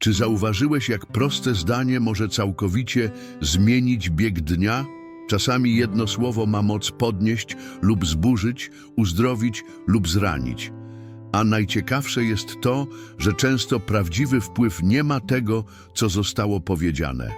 Czy zauważyłeś, jak proste zdanie może całkowicie zmienić bieg dnia? Czasami jedno słowo ma moc podnieść lub zburzyć, uzdrowić lub zranić. A najciekawsze jest to, że często prawdziwy wpływ nie ma tego, co zostało powiedziane,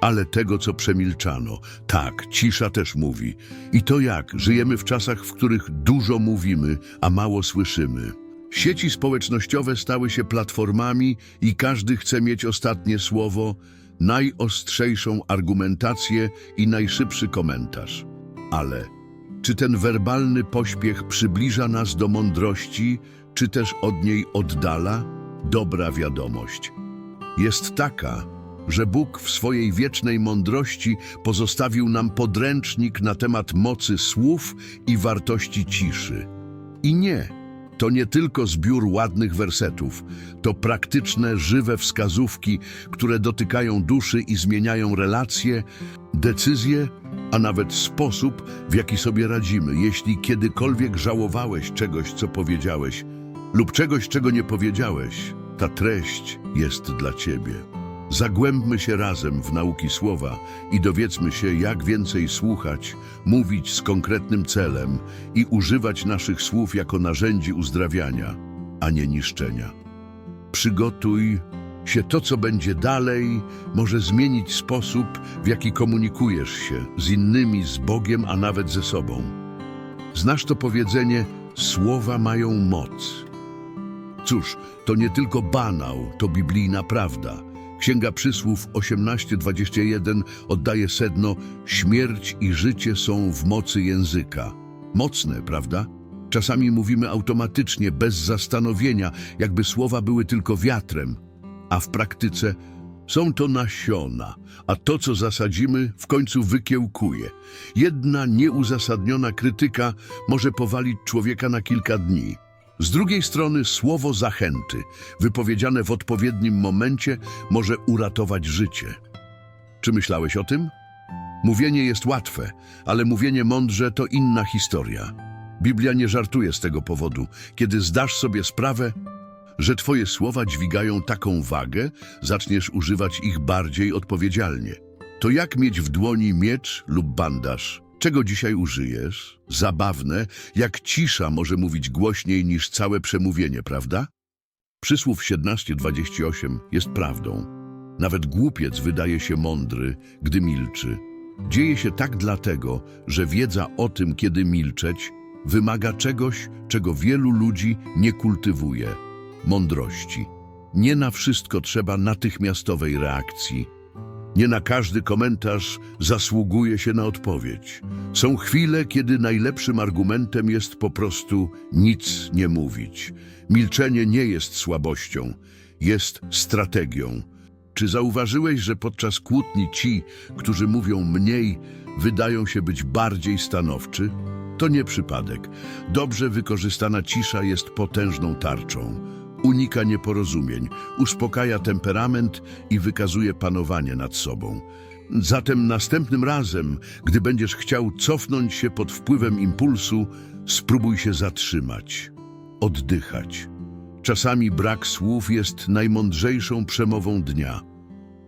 ale tego, co przemilczano. Tak, cisza też mówi. I to jak? Żyjemy w czasach, w których dużo mówimy, a mało słyszymy. Sieci społecznościowe stały się platformami i każdy chce mieć ostatnie słowo, najostrzejszą argumentację i najszybszy komentarz. Ale czy ten werbalny pośpiech przybliża nas do mądrości, czy też od niej oddala? Dobra wiadomość. Jest taka, że Bóg w swojej wiecznej mądrości pozostawił nam podręcznik na temat mocy słów i wartości ciszy. I nie, to nie tylko zbiór ładnych wersetów, to praktyczne, żywe wskazówki, które dotykają duszy i zmieniają relacje, decyzje, a nawet sposób, w jaki sobie radzimy, jeśli kiedykolwiek żałowałeś czegoś, co powiedziałeś, lub czegoś, czego nie powiedziałeś, ta treść jest dla Ciebie. Zagłębmy się razem w nauki słowa i dowiedzmy się, jak więcej słuchać, mówić z konkretnym celem i używać naszych słów jako narzędzi uzdrawiania, a nie niszczenia. Przygotuj się to, co będzie dalej, może zmienić sposób, w jaki komunikujesz się z innymi, z Bogiem, a nawet ze sobą. Znasz to powiedzenie, słowa mają moc. Cóż, to nie tylko banał, to biblijna prawda. Księga Przysłów 18:21 oddaje sedno śmierć i życie są w mocy języka. Mocne, prawda? Czasami mówimy automatycznie, bez zastanowienia, jakby słowa były tylko wiatrem, a w praktyce są to nasiona, a to, co zasadzimy, w końcu wykiełkuje. Jedna nieuzasadniona krytyka może powalić człowieka na kilka dni. Z drugiej strony słowo zachęty, wypowiedziane w odpowiednim momencie, może uratować życie. Czy myślałeś o tym? Mówienie jest łatwe, ale mówienie mądrze to inna historia. Biblia nie żartuje z tego powodu. Kiedy zdasz sobie sprawę, że twoje słowa dźwigają taką wagę, zaczniesz używać ich bardziej odpowiedzialnie. To jak mieć w dłoni miecz lub bandaż? Czego dzisiaj użyjesz? Zabawne, jak cisza może mówić głośniej niż całe przemówienie, prawda? Przysłów 17:28 jest prawdą. Nawet głupiec wydaje się mądry, gdy milczy. Dzieje się tak dlatego, że wiedza o tym, kiedy milczeć, wymaga czegoś, czego wielu ludzi nie kultywuje mądrości. Nie na wszystko trzeba natychmiastowej reakcji. Nie na każdy komentarz zasługuje się na odpowiedź. Są chwile, kiedy najlepszym argumentem jest po prostu nic nie mówić. Milczenie nie jest słabością, jest strategią. Czy zauważyłeś, że podczas kłótni ci, którzy mówią mniej, wydają się być bardziej stanowczy? To nie przypadek. Dobrze wykorzystana cisza jest potężną tarczą. Unika nieporozumień, uspokaja temperament i wykazuje panowanie nad sobą. Zatem następnym razem, gdy będziesz chciał cofnąć się pod wpływem impulsu, spróbuj się zatrzymać, oddychać. Czasami brak słów jest najmądrzejszą przemową dnia.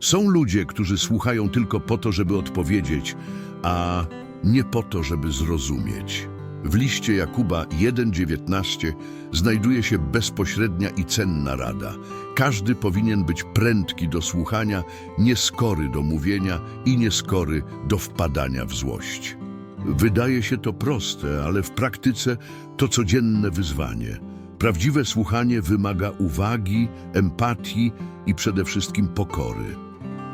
Są ludzie, którzy słuchają tylko po to, żeby odpowiedzieć, a nie po to, żeby zrozumieć. W liście Jakuba 1,19 znajduje się bezpośrednia i cenna rada. Każdy powinien być prędki do słuchania, nieskory do mówienia i nieskory do wpadania w złość. Wydaje się to proste, ale w praktyce to codzienne wyzwanie. Prawdziwe słuchanie wymaga uwagi, empatii i przede wszystkim pokory.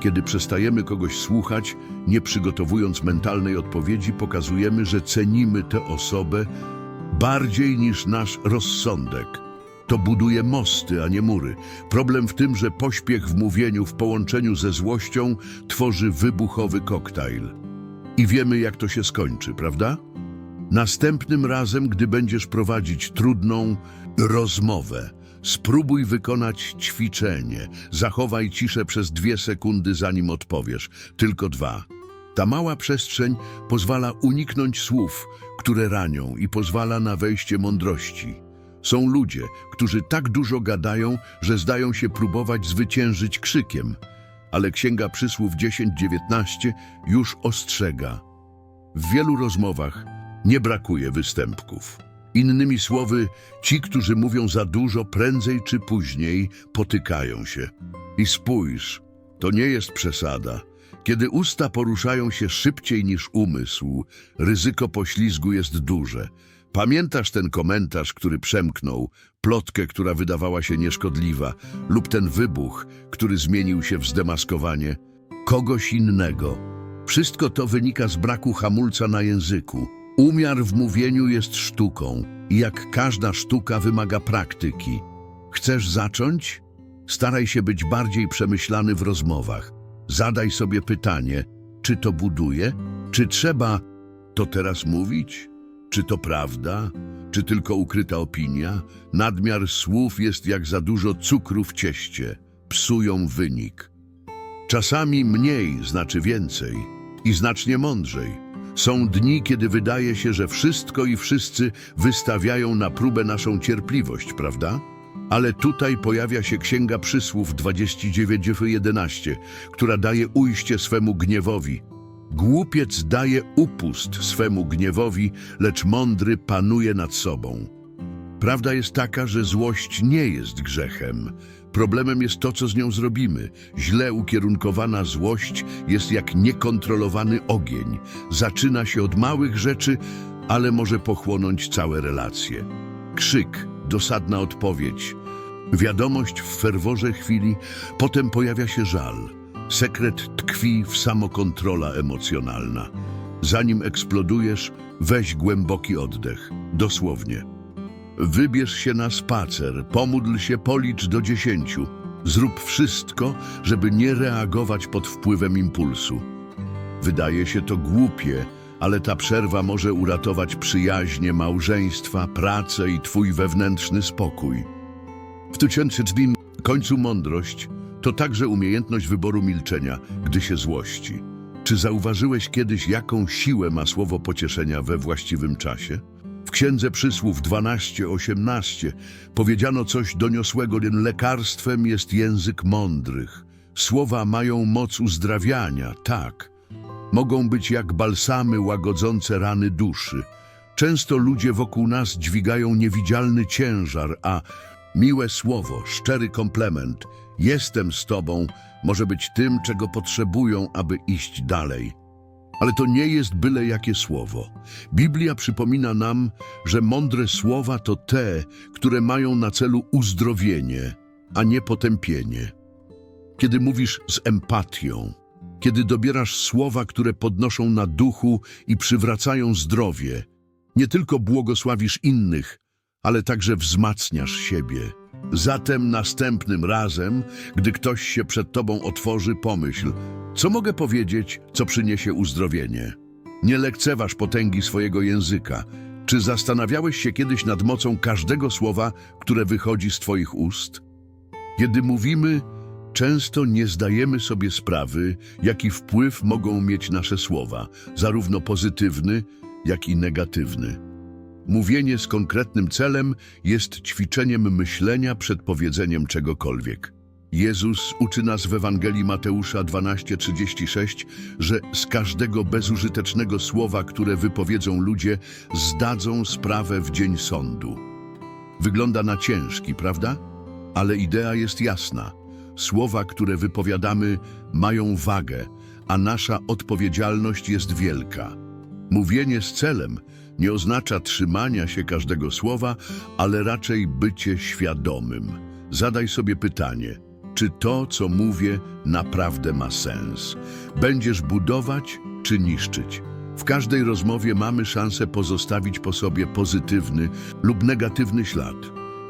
Kiedy przestajemy kogoś słuchać, nie przygotowując mentalnej odpowiedzi, pokazujemy, że cenimy tę osobę bardziej niż nasz rozsądek. To buduje mosty, a nie mury. Problem w tym, że pośpiech w mówieniu w połączeniu ze złością tworzy wybuchowy koktajl. I wiemy, jak to się skończy, prawda? Następnym razem, gdy będziesz prowadzić trudną rozmowę, spróbuj wykonać ćwiczenie. Zachowaj ciszę przez dwie sekundy, zanim odpowiesz. Tylko dwa. Ta mała przestrzeń pozwala uniknąć słów, które ranią i pozwala na wejście mądrości. Są ludzie, którzy tak dużo gadają, że zdają się próbować zwyciężyć krzykiem, ale Księga Przysłów 10-19 już ostrzega. W wielu rozmowach nie brakuje występków. Innymi słowy, ci, którzy mówią za dużo, prędzej czy później potykają się. I spójrz, to nie jest przesada. Kiedy usta poruszają się szybciej niż umysł, ryzyko poślizgu jest duże. Pamiętasz ten komentarz, który przemknął, plotkę, która wydawała się nieszkodliwa, lub ten wybuch, który zmienił się w zdemaskowanie kogoś innego. Wszystko to wynika z braku hamulca na języku. Umiar w mówieniu jest sztuką i jak każda sztuka wymaga praktyki. Chcesz zacząć? Staraj się być bardziej przemyślany w rozmowach. Zadaj sobie pytanie, czy to buduje? Czy trzeba to teraz mówić? Czy to prawda? Czy tylko ukryta opinia? Nadmiar słów jest jak za dużo cukru w cieście. Psują wynik. Czasami mniej znaczy więcej i znacznie mądrzej. Są dni, kiedy wydaje się, że wszystko i wszyscy wystawiają na próbę naszą cierpliwość, prawda? Ale tutaj pojawia się Księga Przysłów 29:11, która daje ujście swemu gniewowi. Głupiec daje upust swemu gniewowi, lecz mądry panuje nad sobą. Prawda jest taka, że złość nie jest grzechem. Problemem jest to, co z nią zrobimy. Źle ukierunkowana złość jest jak niekontrolowany ogień. Zaczyna się od małych rzeczy, ale może pochłonąć całe relacje. Krzyk, dosadna odpowiedź, wiadomość w ferworze chwili, potem pojawia się żal. Sekret tkwi w samokontrola emocjonalna. Zanim eksplodujesz, weź głęboki oddech, dosłownie. Wybierz się na spacer, pomódl się, policz do dziesięciu. Zrób wszystko, żeby nie reagować pod wpływem impulsu. Wydaje się to głupie, ale ta przerwa może uratować przyjaźnie, małżeństwa, pracę i twój wewnętrzny spokój. W tysięcznym końcu mądrość to także umiejętność wyboru milczenia, gdy się złości. Czy zauważyłeś kiedyś, jaką siłę ma słowo pocieszenia we właściwym czasie? Księdze Przysłów 12-18 powiedziano coś doniosłego, lekarstwem jest język mądrych. Słowa mają moc uzdrawiania, tak. Mogą być jak balsamy łagodzące rany duszy. Często ludzie wokół nas dźwigają niewidzialny ciężar, a miłe słowo, szczery komplement, jestem z Tobą, może być tym, czego potrzebują, aby iść dalej. Ale to nie jest byle jakie słowo. Biblia przypomina nam, że mądre słowa to te, które mają na celu uzdrowienie, a nie potępienie. Kiedy mówisz z empatią, kiedy dobierasz słowa, które podnoszą na duchu i przywracają zdrowie, nie tylko błogosławisz innych, ale także wzmacniasz siebie. Zatem następnym razem, gdy ktoś się przed tobą otworzy, pomyśl, co mogę powiedzieć, co przyniesie uzdrowienie. Nie lekceważ potęgi swojego języka. Czy zastanawiałeś się kiedyś nad mocą każdego słowa, które wychodzi z twoich ust? Kiedy mówimy, często nie zdajemy sobie sprawy, jaki wpływ mogą mieć nasze słowa, zarówno pozytywny, jak i negatywny. Mówienie z konkretnym celem jest ćwiczeniem myślenia przed powiedzeniem czegokolwiek. Jezus uczy nas w Ewangelii Mateusza 12:36, że z każdego bezużytecznego słowa, które wypowiedzą ludzie, zdadzą sprawę w dzień sądu. Wygląda na ciężki, prawda? Ale idea jest jasna. Słowa, które wypowiadamy, mają wagę, a nasza odpowiedzialność jest wielka. Mówienie z celem nie oznacza trzymania się każdego słowa, ale raczej bycie świadomym. Zadaj sobie pytanie, czy to, co mówię, naprawdę ma sens? Będziesz budować czy niszczyć? W każdej rozmowie mamy szansę pozostawić po sobie pozytywny lub negatywny ślad.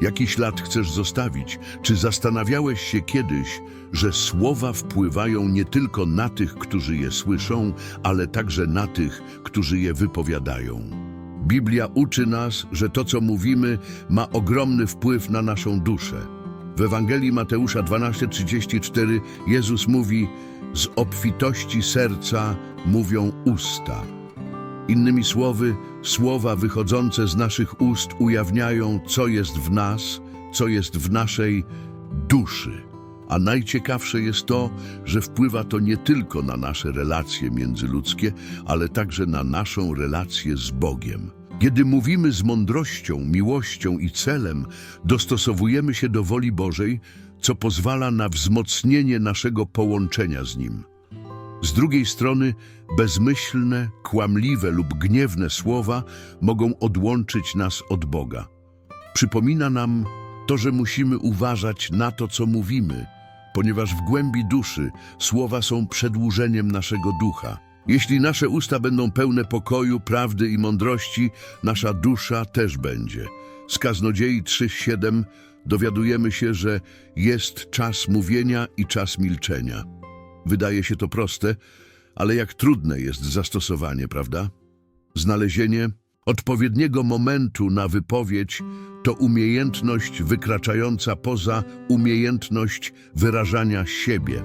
Jaki ślad chcesz zostawić? Czy zastanawiałeś się kiedyś, że słowa wpływają nie tylko na tych, którzy je słyszą, ale także na tych, którzy je wypowiadają? Biblia uczy nas, że to, co mówimy, ma ogromny wpływ na naszą duszę. W Ewangelii Mateusza 12:34 Jezus mówi: Z obfitości serca mówią usta. Innymi słowy, słowa wychodzące z naszych ust ujawniają, co jest w nas, co jest w naszej duszy. A najciekawsze jest to, że wpływa to nie tylko na nasze relacje międzyludzkie, ale także na naszą relację z Bogiem. Kiedy mówimy z mądrością, miłością i celem, dostosowujemy się do woli Bożej, co pozwala na wzmocnienie naszego połączenia z Nim. Z drugiej strony, bezmyślne, kłamliwe lub gniewne słowa mogą odłączyć nas od Boga. Przypomina nam to, że musimy uważać na to, co mówimy, ponieważ w głębi duszy słowa są przedłużeniem naszego ducha. Jeśli nasze usta będą pełne pokoju, prawdy i mądrości, nasza dusza też będzie. Z Kaznodziei 3:7 dowiadujemy się, że jest czas mówienia i czas milczenia. Wydaje się to proste, ale jak trudne jest zastosowanie, prawda? Znalezienie odpowiedniego momentu na wypowiedź to umiejętność wykraczająca poza umiejętność wyrażania siebie.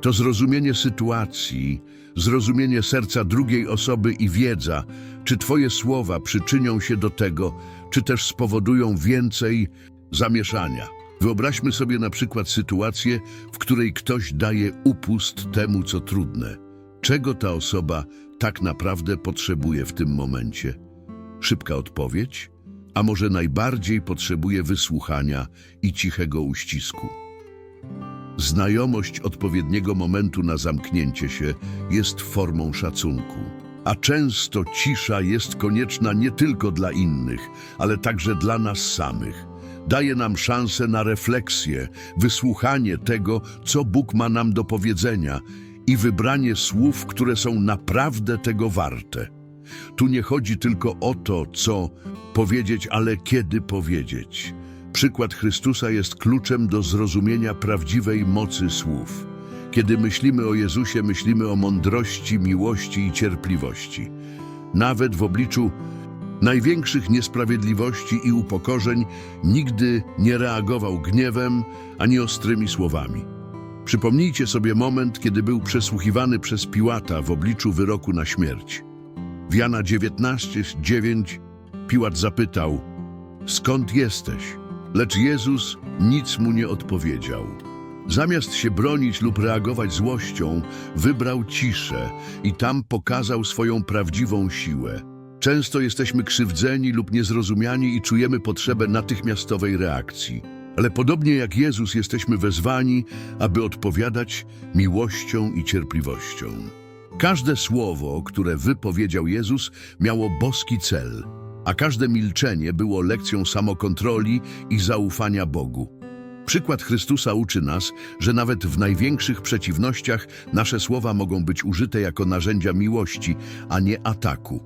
To zrozumienie sytuacji, zrozumienie serca drugiej osoby i wiedza, czy Twoje słowa przyczynią się do tego, czy też spowodują więcej zamieszania. Wyobraźmy sobie na przykład sytuację, w której ktoś daje upust temu, co trudne. Czego ta osoba tak naprawdę potrzebuje w tym momencie? Szybka odpowiedź? A może najbardziej potrzebuje wysłuchania i cichego uścisku? Znajomość odpowiedniego momentu na zamknięcie się jest formą szacunku. A często cisza jest konieczna nie tylko dla innych, ale także dla nas samych. Daje nam szansę na refleksję, wysłuchanie tego, co Bóg ma nam do powiedzenia i wybranie słów, które są naprawdę tego warte. Tu nie chodzi tylko o to, co powiedzieć, ale kiedy powiedzieć. Przykład Chrystusa jest kluczem do zrozumienia prawdziwej mocy słów. Kiedy myślimy o Jezusie, myślimy o mądrości, miłości i cierpliwości. Nawet w obliczu największych niesprawiedliwości i upokorzeń nigdy nie reagował gniewem ani ostrymi słowami. Przypomnijcie sobie moment, kiedy był przesłuchiwany przez Piłata w obliczu wyroku na śmierć. W Jana 19:9 Piłat zapytał: Skąd jesteś? Lecz Jezus nic mu nie odpowiedział. Zamiast się bronić lub reagować złością, wybrał ciszę i tam pokazał swoją prawdziwą siłę. Często jesteśmy krzywdzeni lub niezrozumiani i czujemy potrzebę natychmiastowej reakcji. Ale podobnie jak Jezus jesteśmy wezwani, aby odpowiadać miłością i cierpliwością. Każde słowo, które wypowiedział Jezus, miało boski cel, a każde milczenie było lekcją samokontroli i zaufania Bogu. Przykład Chrystusa uczy nas, że nawet w największych przeciwnościach nasze słowa mogą być użyte jako narzędzia miłości, a nie ataku.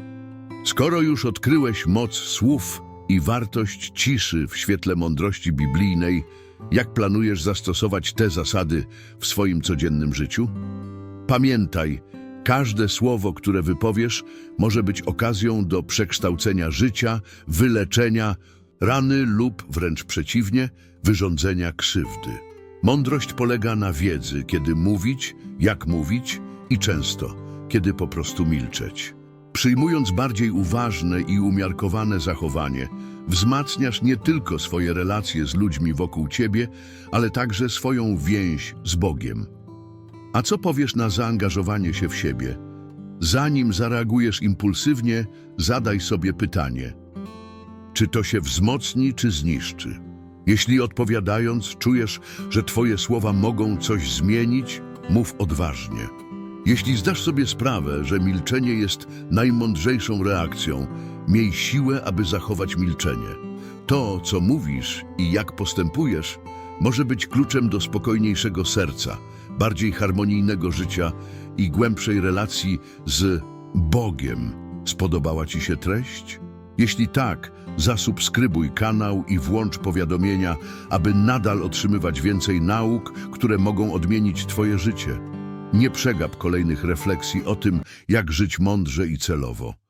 Skoro już odkryłeś moc słów i wartość ciszy w świetle mądrości biblijnej, jak planujesz zastosować te zasady w swoim codziennym życiu? Pamiętaj, każde słowo, które wypowiesz, może być okazją do przekształcenia życia, wyleczenia rany lub wręcz przeciwnie, wyrządzenia krzywdy. Mądrość polega na wiedzy, kiedy mówić, jak mówić i często, kiedy po prostu milczeć. Przyjmując bardziej uważne i umiarkowane zachowanie, wzmacniasz nie tylko swoje relacje z ludźmi wokół ciebie, ale także swoją więź z Bogiem. A co powiesz na zaangażowanie się w siebie? Zanim zareagujesz impulsywnie, zadaj sobie pytanie: czy to się wzmocni, czy zniszczy? Jeśli odpowiadając czujesz, że Twoje słowa mogą coś zmienić, mów odważnie. Jeśli zdasz sobie sprawę, że milczenie jest najmądrzejszą reakcją, miej siłę, aby zachować milczenie. To, co mówisz i jak postępujesz, może być kluczem do spokojniejszego serca, bardziej harmonijnego życia i głębszej relacji z Bogiem. Spodobała Ci się treść? Jeśli tak, zasubskrybuj kanał i włącz powiadomienia, aby nadal otrzymywać więcej nauk, które mogą odmienić Twoje życie. Nie przegap kolejnych refleksji o tym, jak żyć mądrze i celowo.